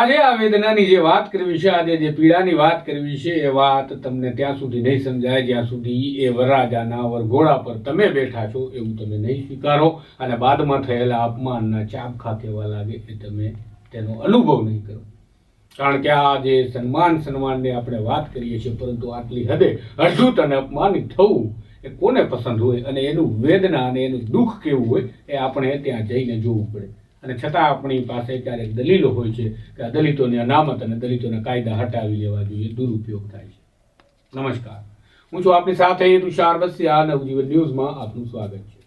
આજે આ વેદનાની જે વાત કરવી છે, આજે જે પીડાની વાત કરવી છે, એ વાત તમને ત્યાં સુધી નહીં સમજાય, જ્યાં સુધી એ વરરાજાના વરઘોડા પર તમે બેઠા છો એવું તમે નહીં સ્વીકારો. અને બાદમાં થયેલા અપમાનના ચાબખા કહેવા લાગે એ તમે તેનો અનુભવ નહીં કરો. કારણ કે આ જે સન્માન સન્માનની આપણે વાત કરીએ છીએ, પરંતુ આટલી હદે અડધૂત અને અપમાનિત થવું એ કોને પસંદ હોય અને એનું વેદના અને એનું દુઃખ કેવું હોય, એ આપણે ત્યાં જઈને જોવું પડે. અને છતાં આપણી પાસે ક્યારેક દલીલો હોય છે કે આ દલિતોની અનામત અને દલિતોના કાયદા હટાવી લેવા જોઈએ, દુરુપયોગ થાય છે. નમસ્કાર. હું છું આપની સાથે તુષાર બસિયા નવજીવન ન્યૂઝમાં આપનું સ્વાગત છે.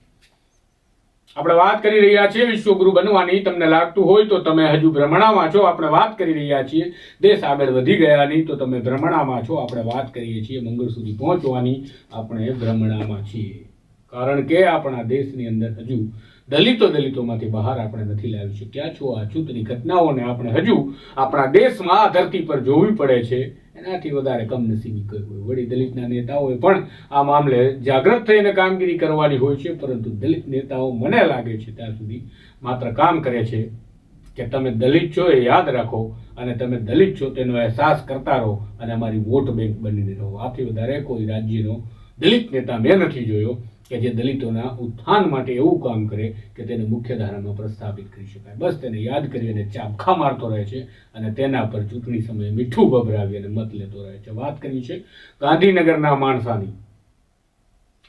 આપણે વાત કરી રહ્યા છીએ વિશ્વગુરુ બનવાની. તમને લાગતું હોય તો તમે હજુ ભ્રમણામાં છો. આપણે વાત કરી રહ્યા છીએ. દેશ આગળ વધી ગયાની, તો તમે ભ્રમણામાં છો. આપણે વાત કરીએ છીએ મંગળ સુધી પહોંચવાની. આપણે ભ્રમણામાં છીએ. કારણ કે આપણા દેશની અંદર હજુ દલિતો દલિતોમાંથી બહાર આપણે નથી લાવી શક્યા. છો આ છૂતની ઘટનાઓને આપણે હજુ આપણા દેશમાં આ ધરતી પર જોવી પડે છે. એનાથી વધારે કમનસીબી કહ્યું હોય. વળી દલિતના નેતાઓએ પણ આ મામલે જાગૃત થઈને કામગીરી કરવાની હોય છે, પરંતુ દલિત નેતાઓ મને લાગે છે ત્યાં સુધી માત્ર કામ કરે છે કે તમે દલિત છો એ યાદ રાખો અને તમે દલિત છો તેનો અહેસાસ કરતા રહો અને અમારી વોટ બેંક બનીને રહો. આથી વધારે કોઈ રાજ્યનો દલિત નેતા મેં નથી જોયો. કે જે દલિતોના ઉત્થાન માટે એવું કામ કરે કે તેને મુખ્ય ધારામાં પ્રસ્થાપિત કરી શકાય. બસ તેને યાદ કરી અને મારતો રહે છે અને તેના પર ચૂંટણી સમયે મીઠું ભભરાવી અને મત લેતો રહે છે. વાત કરી છે ગાંધીનગરના માણસાની.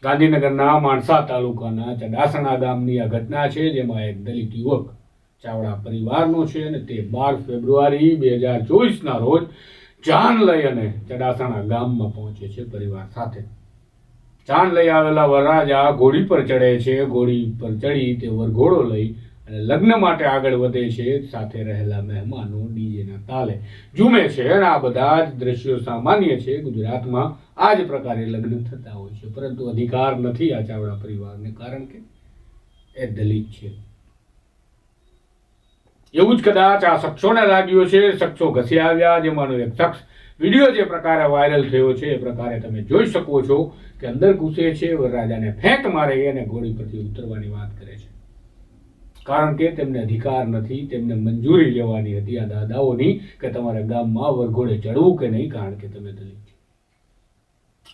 ગાંધીનગરના માણસા તાલુકાના ચડાસણા ગામની આ ઘટના છે, જેમાં એક દલિત યુવક ચાવડા પરિવારનો છે અને તે બાર ફેબ્રુઆરી બે હજાર ચોવીસના રોજ જાન લઈ અને ચડાસણા ગામમાં પહોંચે છે પરિવાર સાથે. જાન લઈ આવેલા વરરાજા ઘોડી પર ચડે છે, ઘોડી પર ચડી તે વરઘોડો લઈ અને લગ્ન માટે આગળ વધે છે, સાથે રહેલા મહેમાનો ડીજેના તાલે ઝૂમે છે અને આ બધા જ દ્રશ્યો સામાન્ય છે ગુજરાતમાં. આ જ પ્રકારે લગ્ન થતા હોય છે, પરંતુ અધિકાર નથી આ ચાવડા પરિવારને, કારણ કે એ દલિત છે. એવું જ કદાચ આ શખ્સોને લાગ્યું છે શખ્સો ઘસી આવ્યા, જેમાંનો એક શખ્સ વીડિયો જે પ્રકારે વાયરલ થયો છે, એ પ્રકારે તમે જોઈ શકો છો કે અંદર ઘૂસે છે, વરરાજાને ફેંક મારે અને ઘોડી પરથી ઉતરવાની વાત કરે છે. કારણ કે તેમને અધિકાર નથી, તેમને મંજૂરી લેવાની હતી આ દાદાઓની કે તમારે ગામમાં વરઘોડે ચડવું કે નહીં, કારણ કે તમે દલિત.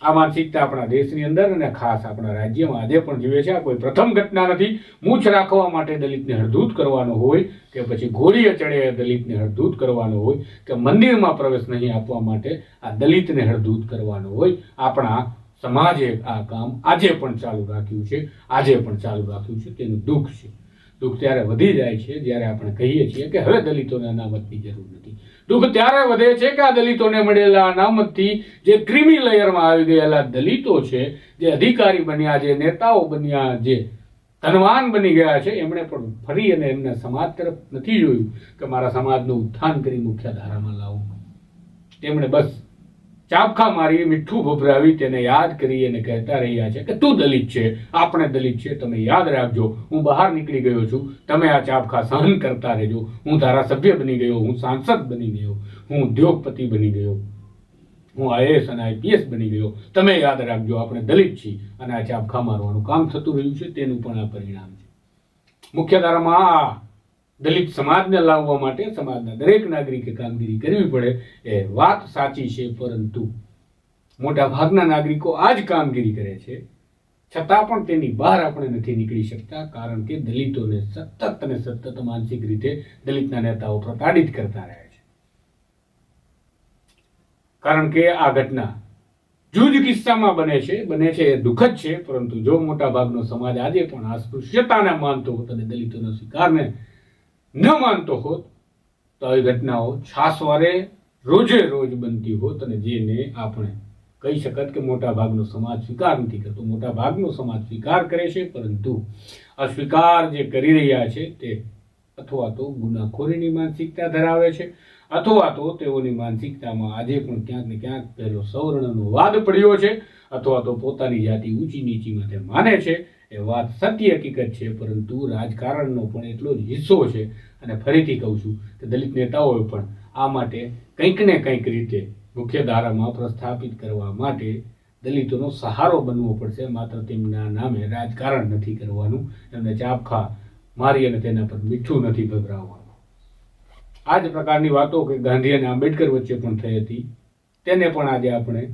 આ માનસિકતા આપણા દેશની અંદર અને ખાસ આપણા રાજ્યમાં આજે પણ જીવે છે. આ કોઈ પ્રથમ ઘટના નથી. મૂછ રાખવા માટે દલિતને હળધૂત કરવાનો હોય કે પછી ઘોડીએ ચડે દલિતને હળધૂત કરવાનો હોય કે મંદિરમાં પ્રવેશ નહીં આપવા માટે આ દલિતને હળધૂત કરવાનો હોય. આપણા સમાજે આ કામ આજે પણ ચાલુ રાખ્યું છે. આજે પણ ચાલુ રાખ્યું છે. તેનું દુઃખ છે. દુઃખ ત્યારે વધી જાય છે જ્યારે આપણે કહીએ છીએ કે હવે દલિતોને અનામતની જરૂર નથી. દુઃખ ત્યારે વધે છે કે આ દલિતોને મળેલા અનામતથી જે ક્રિમી લેયરમાં આવી ગયેલા દલિતો છે, જે અધિકારી બન્યા, જે નેતાઓ બન્યા, જે ધનવાન બની ગયા છે, એમણે પણ ફરી અને એમને સમાજ તરફ નથી જોયું કે મારા સમાજનું ઉત્થાન કરી મુખ્ય ધારામાં લાવવું. તેમણે બસ ચાબખા મારી મીઠું ભભરાવી તેને યાદ કરી અને કહેતા રહ્યા છે કે તું દલિત છે, આપણે દલિત છે તમે યાદ રાખજો, હું બહાર નીકળી ગયો છું, તમે આ ચાપખા સહન કરતા રહેજો, હું ધારાસભ્ય બની ગયો, હું સાંસદ બની ગયો, હું ઉદ્યોગપતિ બની ગયો, હું આઈએએસ અને આઈપીએસ બની ગયો, તમે યાદ રાખજો, આપણે દલિત છીએ અને આ ચાબખા મારવાનું કામ થતું રહ્યું છે, તેનું પણ આ પરિણામ છે. મુખ્ય ધારામાં દલિત સમાજને લાવવા માટે સમાજના દરેક નાગરિકે કામગીરી કરવી પડે એ વાત સાચી છે, પરંતુ મોટા ભાગના નાગરિકો આ જ કામગીરી કરે છે. છતાં પણ તેની બહાર આપણે નથી નીકળી શકતા, કારણ કે દલિતોને સતત અને સતત માનસિક રીતે દલિતના નેતાઓ પ્રતાડિત કરતા રહે છે. કારણ કે આ ઘટના જૂજ કિસ્સામાં બને છે બને છે એ દુઃખદ છે, પરંતુ જો મોટા ભાગનો સમાજ આજે પણ આ સ્પૃશ્યતાને માનતો હોત અને દલિતોના સ્વીકારને ન માનતો હોત તો આવી ઘટનાઓ છાસવારે રોજે રોજ બનતી હોત અને જેને આપણે કહી શકત કે મોટા ભાગનો સમાજ સ્વીકાર નથી કરતો. મોટા ભાગનો સમાજ સ્વીકાર કરે છે, પરંતુ આ સ્વીકાર જે કરી રહ્યા છે તે અથવા તો ગુનાખોરીની માનસિકતા ધરાવે છે અથવા તો તેઓની માનસિકતામાં આજે પણ ક્યાંક ને ક્યાંક પહેલો સવર્ણનો વાદ પડ્યો છે, અથવા તો પોતાની જાતિ ઊંચી નીચીમાં તે માને છે. એ વાત સત્ય હકીકત છે, પરંતુ રાજકારણનો પણ એટલો જ હિસ્સો છે. અને ફરીથી કહું છું કે દલિત નેતાઓએ પણ આ માટે કંઈક ને કંઈક રીતે મુખ્ય ધારામાં પ્રસ્થાપિત કરવા માટે દલિતોનો સહારો બનવો પડશે. માત્ર તેમના નામે રાજકારણ નથી કરવાનું. એમને ચાપખા મારી અને તેના પર મીઠું નથી ભભરાવવાનું. આ જ પ્રકારની વાતો કે ગાંધી અને આંબેડકર વચ્ચે પણ થઈ હતી. તેને પણ આજે આપણે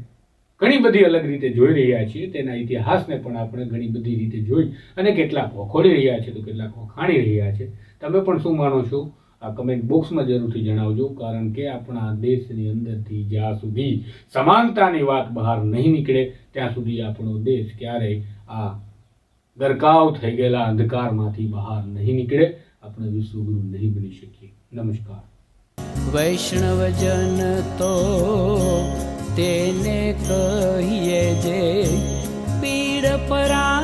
ઘણી બધી અલગ રીતે જોઈ રહ્યા છીએ. તેના ઇતિહાસને પણ આપણે ઘણી બધી રીતે જોઈ અને કેટલાક વખોડી રહ્યા છે તો કેટલાક વખાણી રહ્યા છે. તમે પણ શું માનો છો? આ કમેન્ટ બોક્સમાં જરૂરથી જણાવજો, કારણ કે આપણા દેશની અંદરથી જ્યાં સુધી સમાનતાની વાત બહાર નહીં નીકળે, ત્યાં સુધી આપણો દેશ ક્યારેય આ ગરકાવ થઈ ગયેલા અંધકારમાંથી બહાર નહીં નીકળે. આપણે વિશ્વગુરુ નહીં બની શકીએ. નમસ્કાર. વૈષ્ણવજન તો તેને કહીએ જે પીડ પરા